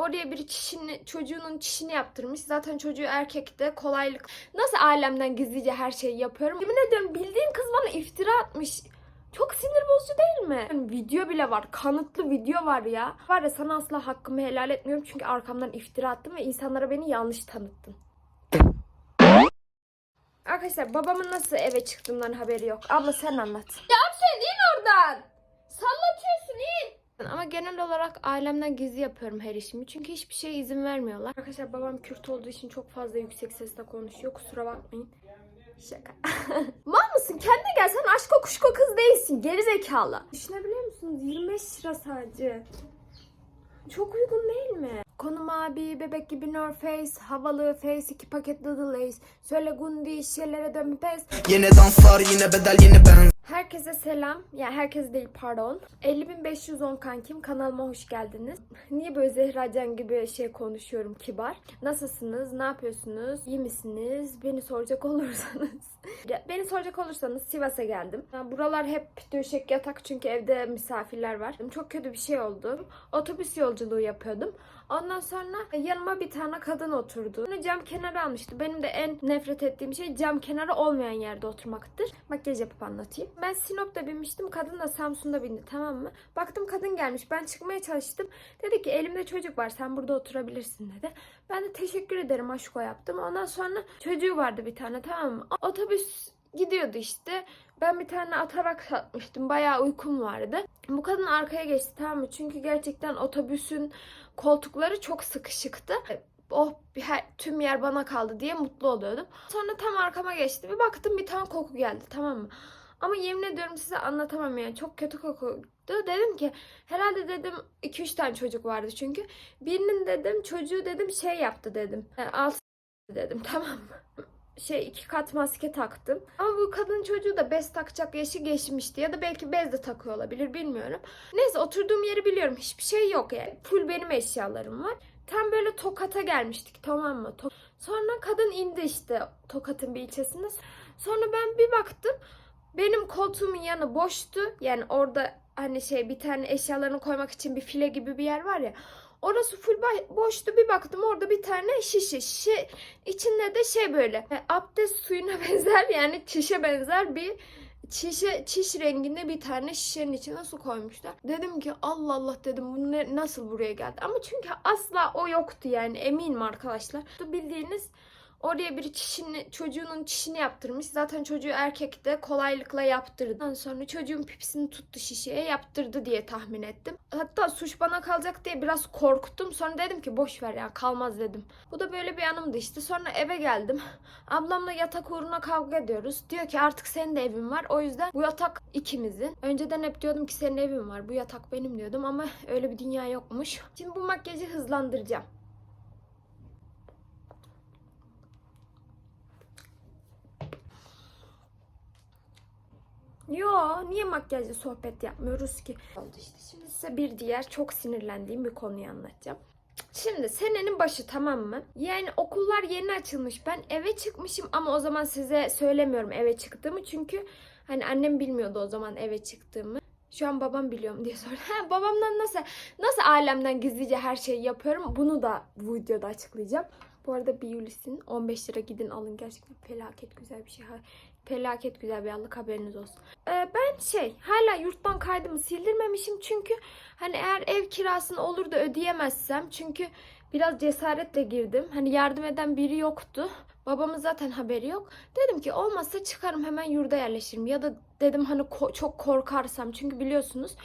Oraya bir çişini, çocuğunun çişini yaptırmış. Zaten çocuğu erkekte kolaylık. Nasıl alemden gizlice her şeyi yapıyorum. Yemin ediyorum bildiğin kız bana iftira atmış. Çok sinir bozucu değil mi? Yani video bile var. Kanıtlı video var ya. Var ya sana asla hakkımı helal etmiyorum. Çünkü arkamdan iftira attın ve insanlara beni yanlış tanıttın. Arkadaşlar babamın nasıl eve çıktığımdan haberi yok. Abla sen anlat. Ya sen in oradan. Sallatıyorsun in. Ama genel olarak ailemden gizli yapıyorum her işimi. Çünkü hiçbir şeye izin vermiyorlar. Arkadaşlar babam Kürt olduğu için çok fazla yüksek sesle konuşuyor. Kusura bakmayın. Şaka. Mal mısın? Kendine gel. Sen aşk kuşko kız değilsin. Geri zekalı. Düşünebiliyor musunuz? 25 lira sadece. Çok uygun değil mi? Konum abi, bebek gibi North Face, havalı face, iki paket Little Lace. Söyle gundi, şeylere dön pes. Yine danslar yine bedel yine ben Herkese selam. Yani herkes değil pardon. 50.510 kankim kanalıma hoş geldiniz. Niye böyle Zehra Can gibi şey konuşuyorum kibar? Nasılsınız? Ne yapıyorsunuz? İyi misiniz? Beni soracak olursanız. Beni soracak olursanız Sivas'a geldim. Buralar hep döşek yatak çünkü evde misafirler var. Çok kötü bir şey oldu. Otobüs yolculuğu yapıyordum. Ondan sonra yanıma bir tane kadın oturdu. Sonra cam kenarı almıştı. Benim de en nefret ettiğim şey cam kenarı olmayan yerde oturmaktır. Makyaj yapıp anlatayım. Ben Sinop'ta binmiştim. Kadın da Samsun'da bindi tamam mı? Baktım kadın gelmiş. Ben çıkmaya çalıştım. Dedi ki elimde çocuk var. Sen burada oturabilirsin dedi. Ben de teşekkür ederim aşko yaptım. Ondan sonra çocuğu vardı bir tane tamam mı? Otobüs gidiyordu işte. Ben bir tane atarak satmıştım. Bayağı uykum vardı. Bu kadın arkaya geçti tamam mı? Çünkü gerçekten otobüsün koltukları çok sıkışıktı. Oh her, tüm yer bana kaldı diye mutlu oluyordum. Sonra tam arkama geçti. Bir baktım bir tane koku geldi tamam mı? Ama yemin ediyorum size anlatamam yani. Çok kötü Dedim ki herhalde dedim 2-3 tane çocuk vardı çünkü. Birinin dedim çocuğu dedim şey yaptı dedim. Yani altı dedim tamam mı? Şey iki kat maske taktım. Ama bu kadın çocuğu da bez takacak yaşı geçmişti. Ya da belki bez de takıyor olabilir bilmiyorum. Neyse oturduğum yeri biliyorum. Hiçbir şey yok yani. Full benim eşyalarım var. Tam böyle Tokat'a gelmiştik tamam mı? To- Sonra kadın indi işte Tokat'ın bir ilçesinde. Sonra ben bir baktım. Benim koltuğumun yanı boştu. Yani orada hani şey bir tane eşyalarını koymak için bir file gibi bir yer var ya. Orası full boştu. Bir baktım orada bir tane şişe. Şişe içinde de şey böyle e, abdest suyuna benzer yani çişe benzer bir çişe çiş renginde bir tane şişenin içine su koymuşlar. Dedim ki Allah Allah dedim bu ne, nasıl buraya geldi? Ama çünkü asla o yoktu yani eminim arkadaşlar. Bildiğiniz Oraya bir çişini, çocuğunun çişini yaptırmış. Zaten çocuğu erkekte kolaylıkla yaptırdı. Ondan sonra çocuğun pipisini tuttu şişeye yaptırdı diye tahmin ettim. Hatta suç bana kalacak diye biraz korktum. Sonra dedim ki boş ver ya kalmaz dedim. Bu da böyle bir anımdı işte. Sonra eve geldim. Ablamla yatak uğruna kavga ediyoruz. Diyor ki artık senin de evin var. O yüzden bu yatak ikimizin. Önceden hep diyordum ki senin evin var. Bu yatak benim diyordum ama öyle bir dünya yokmuş. Şimdi bu makyajı hızlandıracağım. Yo, niye makyajlı sohbet yapmıyoruz ki? Oldu işte. Şimdi size bir diğer çok sinirlendiğim bir konuyu anlatacağım. Şimdi senenin başı tamam mı? Yani okullar yeni açılmış. Ben eve çıkmışım ama o zaman size söylemiyorum eve çıktığımı. Çünkü hani annem bilmiyordu o zaman eve çıktığımı. Şu an babam biliyorum diye soruyor. Ha, babamdan nasıl nasıl alemden gizlice her şeyi yapıyorum bunu da bu videoda açıklayacağım. Bu arada Biolis'in 15 lira gidin alın gerçekten felaket güzel bir şey. Felaket güzel bir allık haberiniz olsun. Ee, ben şey hala yurttan kaydımı sildirmemişim çünkü hani eğer ev kirasını olur da ödeyemezsem çünkü biraz cesaretle girdim. Hani yardım eden biri yoktu. Babamın zaten haberi yok. Dedim ki olmazsa çıkarım hemen yurda yerleşirim. Ya da dedim hani ko- çok korkarsam çünkü biliyorsunuz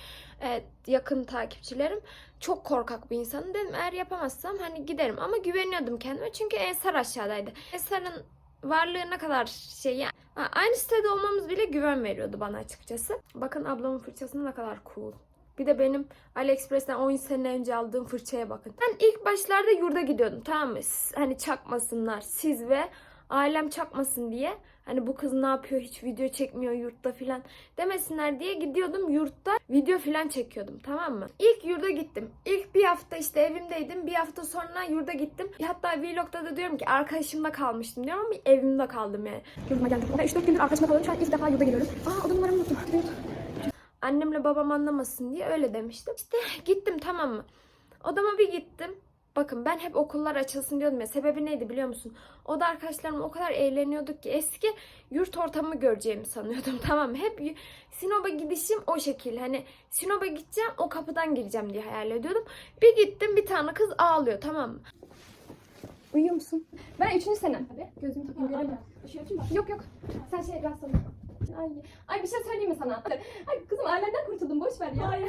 e, yakın takipçilerim çok korkak bir insanım. Dedim eğer yapamazsam hani giderim ama güveniyordum kendime çünkü Ensar aşağıdaydı. Ensar'ın varlığı ne kadar şey yani aynı sitede olmamız bile güven veriyordu bana açıkçası. Bakın ablamın fırçası ne kadar cool. Bir de benim AliExpress'ten 10 sene önce aldığım fırçaya bakın. Ben ilk başlarda yurda gidiyordum tamam mı? Hani çakmasınlar siz ve ailem çakmasın diye. Hani bu kız ne yapıyor hiç video çekmiyor yurtta filan demesinler diye gidiyordum yurtta video filan çekiyordum tamam mı? İlk yurda gittim. İlk bir hafta işte evimdeydim. Bir hafta sonra yurda gittim. Hatta vlogda da diyorum ki arkadaşımda kalmıştım diyorum ama evimde kaldım yani. Yurduma geldim. Ben 3-4 gündür arkadaşımda kalıyorum. Şu an ilk defa yurda geliyorum. Aa oda numaramı unuttum. Annemle babam anlamasın diye öyle demiştim. İşte gittim tamam mı? Odama bir gittim. Bakın ben hep okullar açılsın diyordum ya. Sebebi neydi biliyor musun? O da arkadaşlarım o kadar eğleniyorduk ki eski yurt ortamı göreceğimi sanıyordum. Tamam mı? Hep Sinop'a gidişim o şekil. Hani Sinop'a gideceğim o kapıdan gireceğim diye hayal ediyordum. Bir gittim bir tane kız ağlıyor tamam mı? Uyuyor musun? Ben üçüncü senem. Hadi gözümü takayım göremiyorum. Yok yok. Sen şey rastladın. Ay, ay bir şey söyleyeyim mi sana? Ay kızım ailenden kurtuldum boş ver ya. Ay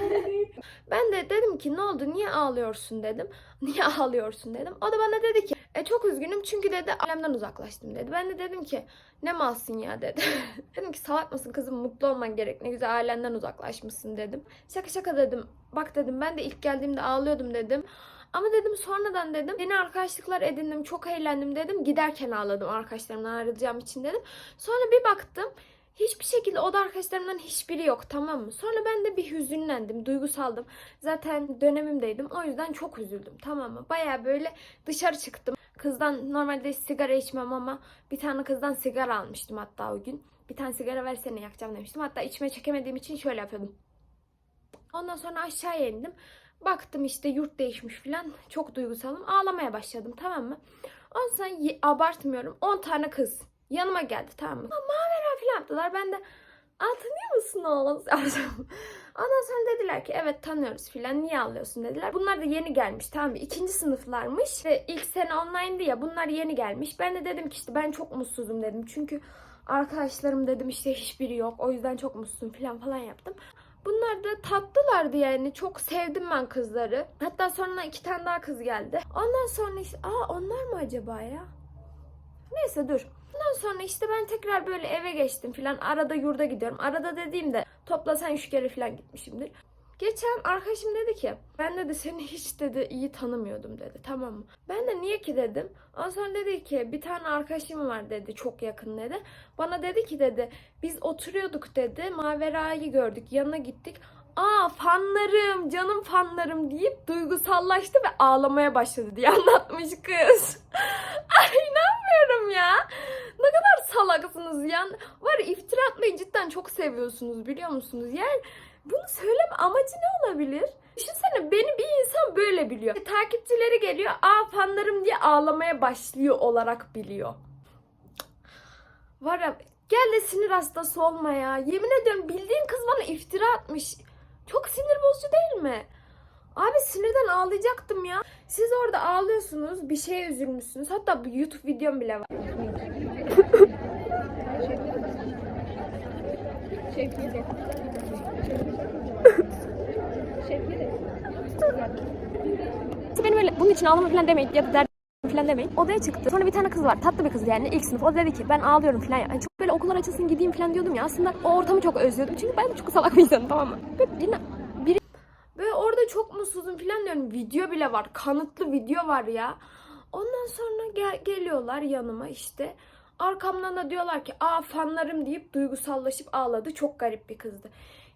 Ben de dedim ki ne oldu niye ağlıyorsun dedim. Niye ağlıyorsun dedim. O da bana dedi ki e, çok üzgünüm çünkü dedi ailemden uzaklaştım dedi. Ben de dedim ki ne malsın ya dedi. dedim ki salak mısın kızım mutlu olman gerek ne güzel ailenden uzaklaşmışsın dedim. Şaka şaka dedim. Bak dedim ben de ilk geldiğimde ağlıyordum dedim. Ama dedim sonradan dedim yeni arkadaşlıklar edindim çok eğlendim dedim. Giderken ağladım arkadaşlarımdan ayrılacağım için dedim. Sonra bir baktım Hiçbir şekilde o da arkadaşlarımdan hiçbiri yok tamam mı? Sonra ben de bir hüzünlendim, duygusaldım. Zaten dönemimdeydim. O yüzden çok üzüldüm tamam mı? Baya böyle dışarı çıktım. Kızdan normalde sigara içmem ama bir tane kızdan sigara almıştım hatta o gün. Bir tane sigara versene yakacağım demiştim. Hatta içime çekemediğim için şöyle yapıyordum. Ondan sonra aşağıya indim. Baktım işte yurt değişmiş falan. Çok duygusalım. Ağlamaya başladım tamam mı? Ondan sonra abartmıyorum. 10 tane kız yanıma geldi tamam mı? Falan yaptılar. Ben de Aa tanıyor musun oğlum? Ondan sonra dediler ki evet tanıyoruz filan niye ağlıyorsun dediler. Bunlar da yeni gelmiş tamam mı? İkinci sınıflarmış ve ilk sene online'dı ya bunlar yeni gelmiş. Ben de dedim ki işte ben çok mutsuzum dedim. Çünkü arkadaşlarım dedim işte hiçbiri yok. O yüzden çok mutsuzum filan falan yaptım. Bunlar da tatlılardı yani. Çok sevdim ben kızları. Hatta sonra iki tane daha kız geldi. Ondan sonra işte aa onlar mı acaba ya? Neyse dur. Ondan sonra işte ben tekrar böyle eve geçtim filan. Arada yurda gidiyorum. Arada dediğimde toplasan üç kere filan gitmişimdir. Geçen arkadaşım dedi ki ben dedi seni hiç dedi iyi tanımıyordum dedi tamam mı? Ben de niye ki dedim. Ondan sonra dedi ki bir tane arkadaşım var dedi çok yakın dedi. Bana dedi ki dedi biz oturuyorduk dedi Mavera'yı gördük yanına gittik. Aa fanlarım canım fanlarım deyip duygusallaştı ve ağlamaya başladı diye anlatmış kız. Ay inanmıyorum ya. Ne kadar salaksınız ya. Var ya, iftira atmayı cidden çok seviyorsunuz biliyor musunuz? Yani bunu söyleme amacı ne olabilir? Düşünsene beni bir insan böyle biliyor. E, Takipçileri geliyor aa fanlarım diye ağlamaya başlıyor olarak biliyor. Var ya gel de sinir hastası olma ya. Yemin ediyorum bildiğin kız bana iftira atmış. Çok sinir bozucu değil mi? Abi sinirden ağlayacaktım ya. Siz orada ağlıyorsunuz, bir şeye üzülmüşsünüz. Hatta bu YouTube videom bile var. Benim öyle bunun için ağlama falan demeyin ya da der falan demeyin. Odaya çıktı. Sonra bir tane kız var. Tatlı bir kız yani ilk sınıf. O dedi ki ben ağlıyorum falan. Yani çok böyle okullar açılsın gideyim falan diyordum ya. Aslında o ortamı çok özlüyordum. Çünkü ben çok salak bir insanım tamam mı? Böyle yine orada çok mutsuzum falan diyorum. Video bile var. Kanıtlı video var ya. Ondan sonra gel- geliyorlar yanıma işte. Arkamdan da diyorlar ki aa fanlarım deyip duygusallaşıp ağladı. Çok garip bir kızdı.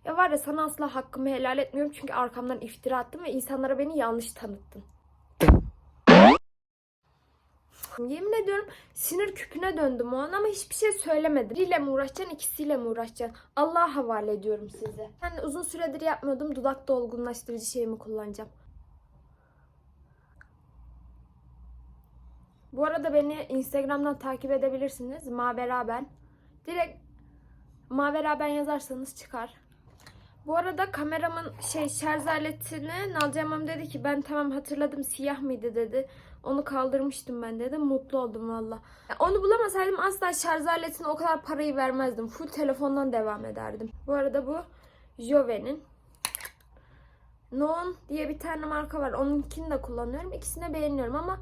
Ya var ya sana asla hakkımı helal etmiyorum. Çünkü arkamdan iftira attın ve insanlara beni yanlış tanıttın. Yemin ediyorum sinir küpüne döndüm o an ama hiçbir şey söylemedim. Biriyle mi uğraşacaksın ikisiyle mi uğraşacaksın? Allah'a havale ediyorum size. Ben uzun süredir yapmıyordum dudak dolgunlaştırıcı şeyimi kullanacağım. Bu arada beni Instagram'dan takip edebilirsiniz. Mavera ben. Direkt Mavera ben yazarsanız çıkar. Bu arada kameramın şey şarj aletini Nalcamam dedi ki ben tamam hatırladım siyah mıydı dedi. Onu kaldırmıştım ben dedi. Mutlu oldum valla. Onu bulamasaydım asla şarj aletine o kadar parayı vermezdim. Full telefondan devam ederdim. Bu arada bu Jove'nin. Noon diye bir tane marka var. Onunkini de kullanıyorum. İkisini beğeniyorum ama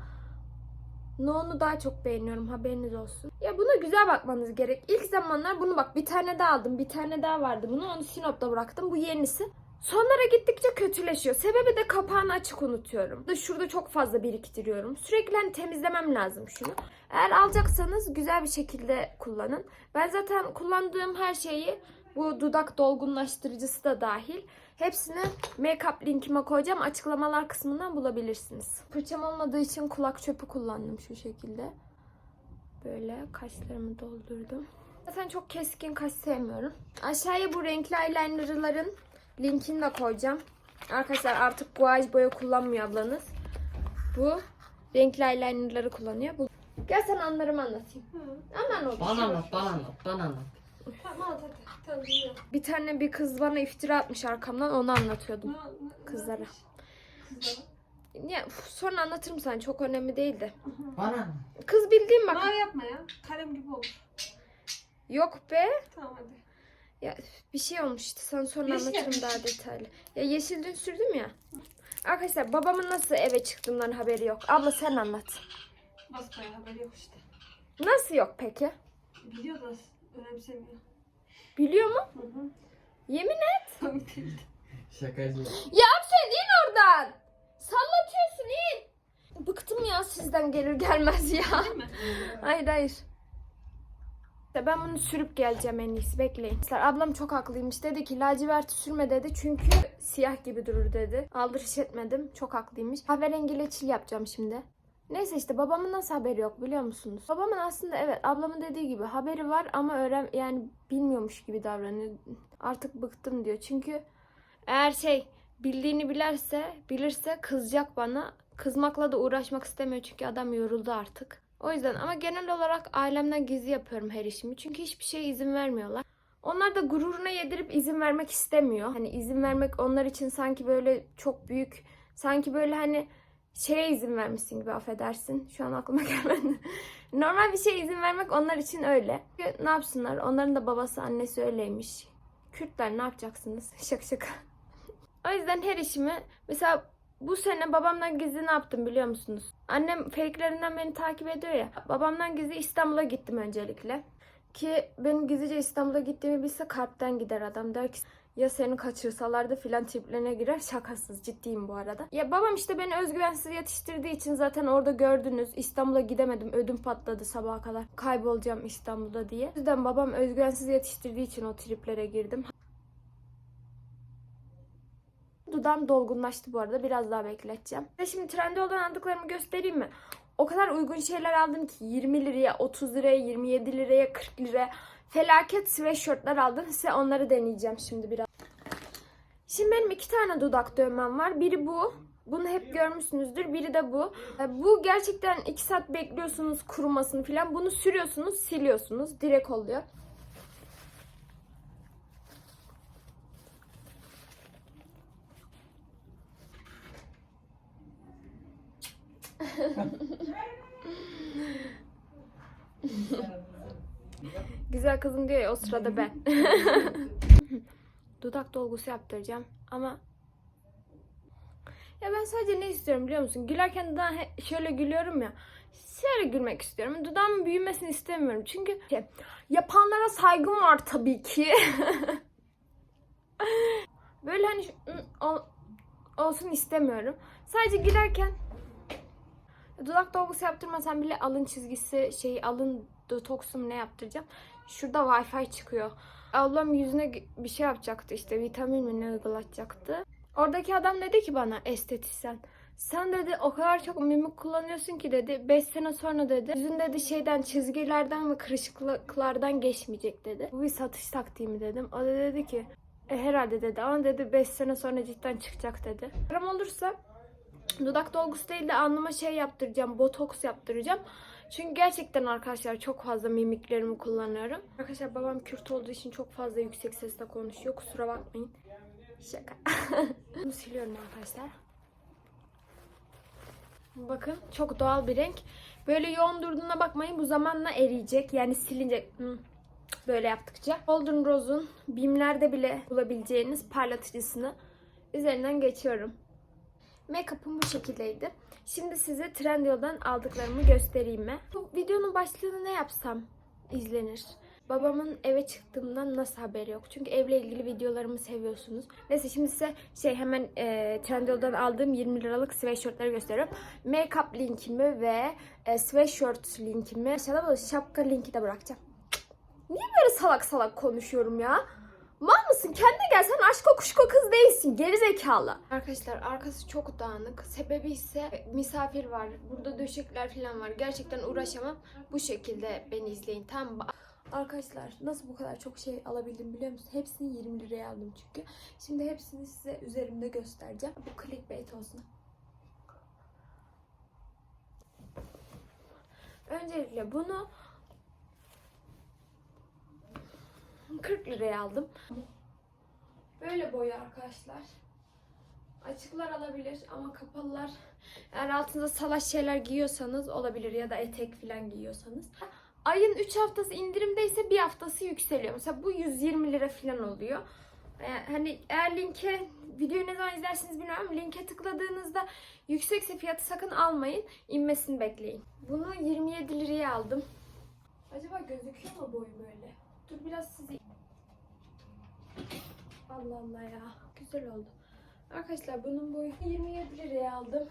Noon'u daha çok beğeniyorum haberiniz olsun. Ya buna güzel bakmanız gerek. İlk zamanlar bunu bak bir tane daha aldım. Bir tane daha vardı bunu. Onu Sinop'ta bıraktım. Bu yenisi. Sonlara gittikçe kötüleşiyor. Sebebi de kapağını açık unutuyorum. Da şurada çok fazla biriktiriyorum. Sürekli hani temizlemem lazım şunu. Eğer alacaksanız güzel bir şekilde kullanın. Ben zaten kullandığım her şeyi bu dudak dolgunlaştırıcısı da dahil. Hepsini make-up linkime koyacağım. Açıklamalar kısmından bulabilirsiniz. Fırçam olmadığı için kulak çöpü kullandım şu şekilde. Böyle kaşlarımı doldurdum. Zaten çok keskin kaş sevmiyorum. Aşağıya bu renkli eyelinerların linkini de koyacağım. Arkadaşlar artık guaj boya kullanmıyor ablanız. Bu Renkli eyelinerları kullanıyor. Bu... Gel sen anlarımı anlatayım. Aman oğlum. Bana anlat, bana anlat, bana anlat. Tamam hadi. Tamam. Bir tane bir kız bana iftira atmış arkamdan onu anlatıyordum kızlara. Ya sonra anlatırım sana çok önemli değil de. Bana anlat. Kız bildiğin bak. Mavi yapma ya. Kalem gibi olur. Yok be. Tamam hadi. Ya bir şey olmuş işte sana sonra Yeşil anlatırım daha detaylı. Ya yeşil dün sürdüm ya. Arkadaşlar babamın nasıl eve çıktığımdan haberi yok. Abla sen anlat. Basbaya haberi yok işte. Nasıl yok peki? Biliyor da önemsemiyor. Biliyor mu? Hı hı. Yemin et. Şakacı. Ya sen in oradan. Sallatıyorsun in. Bıktım ya sizden gelir gelmez ya. Değil mi? hayır hayır. Ben bunu sürüp geleceğim en iyisi bekleyin. Ablam çok haklıymış dedi ki laciverti sürme dedi çünkü siyah gibi durur dedi. Aldırış etmedim çok haklıymış. Kahverengiyle çil yapacağım şimdi. Neyse işte babamın nasıl haberi yok biliyor musunuz? Babamın aslında evet ablamın dediği gibi haberi var ama öğren yani bilmiyormuş gibi davranıyor. Artık bıktım diyor. Çünkü eğer şey bildiğini bilerse, bilirse kızacak bana. Kızmakla da uğraşmak istemiyor çünkü adam yoruldu artık. O yüzden ama genel olarak ailemden gizli yapıyorum her işimi. Çünkü hiçbir şeye izin vermiyorlar. Onlar da gururuna yedirip izin vermek istemiyor. Hani izin vermek onlar için sanki böyle çok büyük, sanki böyle hani şeye izin vermişsin gibi affedersin. Şu an aklıma gelmedi. Normal bir şeye izin vermek onlar için öyle. Çünkü Ne yapsınlar? Onların da babası annesi öyleymiş. Kürtler ne yapacaksınız? Şaka şaka. o yüzden her işimi mesela bu sene babamdan gizli ne yaptım biliyor musunuz? Annem fake'lerinden beni takip ediyor ya. Babamdan gizli İstanbul'a gittim öncelikle. Ki benim gizlice İstanbul'a gittiğimi bilse kalpten gider adam. Der ki ya seni kaçırsalardı filan triplerine girer. Şakasız ciddiyim bu arada. Ya babam işte beni özgüvensiz yetiştirdiği için zaten orada gördünüz. İstanbul'a gidemedim. Ödüm patladı sabaha kadar. Kaybolacağım İstanbul'da diye. O yüzden babam özgüvensiz yetiştirdiği için o triplere girdim. Dudağım dolgunlaştı bu arada. Biraz daha bekleteceğim. Ve şimdi Trendyol'dan aldıklarımı göstereyim mi? O kadar uygun şeyler aldım ki 20 liraya, 30 liraya, 27 liraya, 40 liraya felaket sweatshirtler aldım. Size onları deneyeceğim şimdi biraz. Şimdi benim iki tane dudak dövmem var. Biri bu. Bunu hep görmüşsünüzdür. Biri de bu. E, Bu gerçekten 2 saat bekliyorsunuz kurumasını falan. Bunu sürüyorsunuz, siliyorsunuz. Direkt oluyor. Güzel kızım diyor ya o sırada ben. Dudak dolgusu yaptıracağım ama ya ben sadece ne istiyorum biliyor musun? Gülerken daha şöyle gülüyorum ya. Şöyle gülmek istiyorum. Dudağımın büyümesini istemiyorum. Çünkü şey, yapanlara saygım var tabii ki. Böyle hani olsun istemiyorum. Sadece gülerken dudak dolgusu yaptırmasam bile alın çizgisi şey alın detoksum ne yaptıracağım. Şurada wifi çıkıyor. Ablam yüzüne bir şey yapacaktı işte vitamin mi ne uygulatacaktı. Oradaki adam dedi ki bana estetisyen. Sen dedi o kadar çok mimik kullanıyorsun ki dedi. 5 sene sonra dedi. Yüzün dedi şeyden çizgilerden ve kırışıklıklardan geçmeyecek dedi. Bu bir satış taktiği mi dedim. O da dedi ki e, herhalde dedi ama dedi 5 sene sonra cidden çıkacak dedi. Param olursa dudak dolgusu değil de alnıma şey yaptıracağım. Botoks yaptıracağım. Çünkü gerçekten arkadaşlar çok fazla mimiklerimi kullanıyorum. Arkadaşlar babam Kürt olduğu için çok fazla yüksek sesle konuşuyor. Kusura bakmayın. Şaka. Bunu siliyorum arkadaşlar. Bakın çok doğal bir renk. Böyle yoğun durduğuna bakmayın. Bu zamanla eriyecek. Yani silinecek. Böyle yaptıkça. Golden Rose'un BİM'lerde bile bulabileceğiniz parlatıcısını üzerinden geçiyorum. Make-up'ım bu şekildeydi. Şimdi size Trendyol'dan aldıklarımı göstereyim mi? Bu videonun başlığını ne yapsam izlenir. Babamın eve çıktığımdan nasıl haberi yok? Çünkü evle ilgili videolarımı seviyorsunuz. Neyse şimdi size şey hemen e, Trendyol'dan aldığım 20 liralık sweatshirtleri gösteriyorum. Make-up linkimi ve e, sweatshirt linkimi aşağıda şapka linki de bırakacağım. Niye böyle salak salak konuşuyorum ya? Mal mısın? Kendine gel. Sen aşk kuşko kız değilsin. Geri zekalı. Arkadaşlar arkası çok dağınık. Sebebi ise misafir var. Burada döşekler falan var. Gerçekten uğraşamam. Bu şekilde beni izleyin. Mı? Arkadaşlar nasıl bu kadar çok şey alabildim biliyor musun? Hepsini 20 liraya aldım çünkü. Şimdi hepsini size üzerimde göstereceğim. Bu clickbait olsun. Öncelikle bunu 40 liraya aldım. Böyle boyu arkadaşlar. Açıklar alabilir ama kapalılar eğer altında salaş şeyler giyiyorsanız olabilir ya da etek falan giyiyorsanız. Ayın 3 haftası indirimdeyse bir haftası yükseliyor. Mesela bu 120 lira falan oluyor. Yani hani eğer linke videoyu ne zaman izlersiniz bilmiyorum. Linke tıkladığınızda yüksekse fiyatı sakın almayın. İnmesini bekleyin. Bunu 27 liraya aldım. Acaba gözüküyor mu boyu böyle? Dur biraz sizi... Allah Allah ya. Güzel oldu. Arkadaşlar bunun boyu 27 liraya aldım.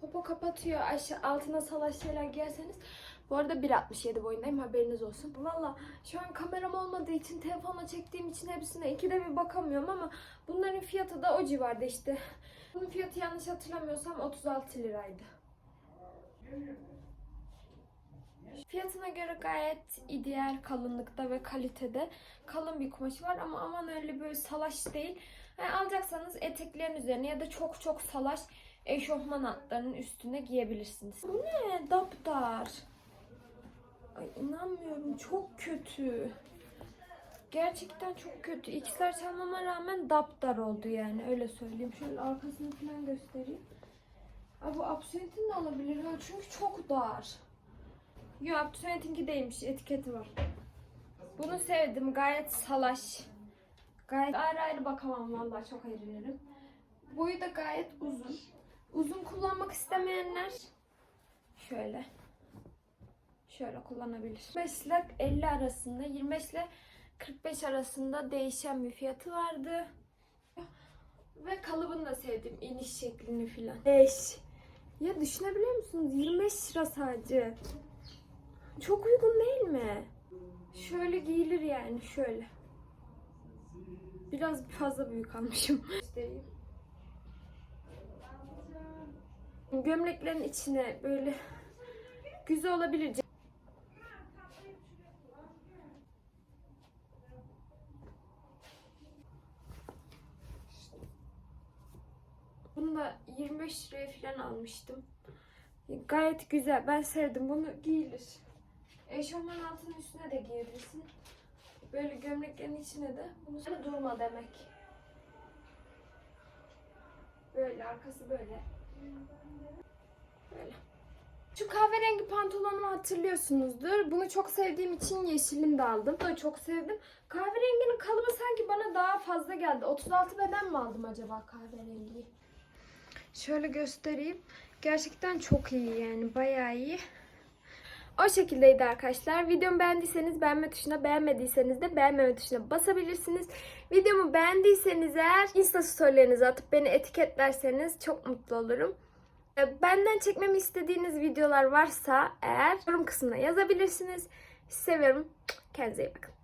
Popo kapatıyor. Aşağı, altına salaş şeyler giyerseniz. Bu arada 1.67 boyundayım haberiniz olsun. Valla şu an kameram olmadığı için telefonla çektiğim için hepsine ikide bir bakamıyorum ama bunların fiyatı da o civarda işte. Bunun fiyatı yanlış hatırlamıyorsam 36 liraydı. Fiyatına göre gayet ideal kalınlıkta ve kalitede kalın bir kumaşı var ama aman öyle böyle salaş değil. Yani alacaksanız eteklerin üzerine ya da çok çok salaş eşofman altlarının üstüne giyebilirsiniz. Bu ne? Daptar. Ay inanmıyorum çok kötü. Gerçekten çok kötü. İkizler çalmama rağmen daptar oldu yani öyle söyleyeyim. Şöyle arkasını falan göstereyim. Ay bu Absolute'in de olabilir ha çünkü çok dar. Yo Absolute'inki değilmiş etiketi var. Bunu sevdim gayet salaş. Gayet ayrı ayrı bakamam vallahi çok eğlenirim. Boyu da gayet uzun. Uzun kullanmak istemeyenler şöyle şöyle kullanabilir. 25 ile 50 arasında 25 ile 45 arasında değişen bir fiyatı vardı. Ve kalıbını da sevdim. iniş şeklini filan. 5. Ya düşünebiliyor musunuz? 25 lira sadece. Çok uygun değil mi? Şöyle giyilir yani şöyle. Biraz fazla büyük almışım. Gömleklerin içine böyle güzel olabilir. Bunu da 25 liraya falan almıştım. Gayet güzel. Ben sevdim. Bunu giyilir. Eşofman altının üstüne de giyebilirsin. Böyle gömleklerin içine de. Bunu sana durma demek. Böyle arkası böyle. Böyle. Şu kahverengi pantolonumu hatırlıyorsunuzdur. Bunu çok sevdiğim için yeşilini de aldım. Bunu da çok sevdim. Kahverenginin kalıbı sanki bana daha fazla geldi. 36 beden mi aldım acaba kahverengiyi? Şöyle göstereyim. Gerçekten çok iyi yani bayağı iyi. O şekildeydi arkadaşlar. Videomu beğendiyseniz beğenme tuşuna, beğenmediyseniz de beğenmeme tuşuna basabilirsiniz. Videomu beğendiyseniz eğer Insta storylerinizi atıp beni etiketlerseniz çok mutlu olurum. Ee, Benden çekmemi istediğiniz videolar varsa eğer yorum kısmına yazabilirsiniz. Seviyorum. Kendinize iyi bakın.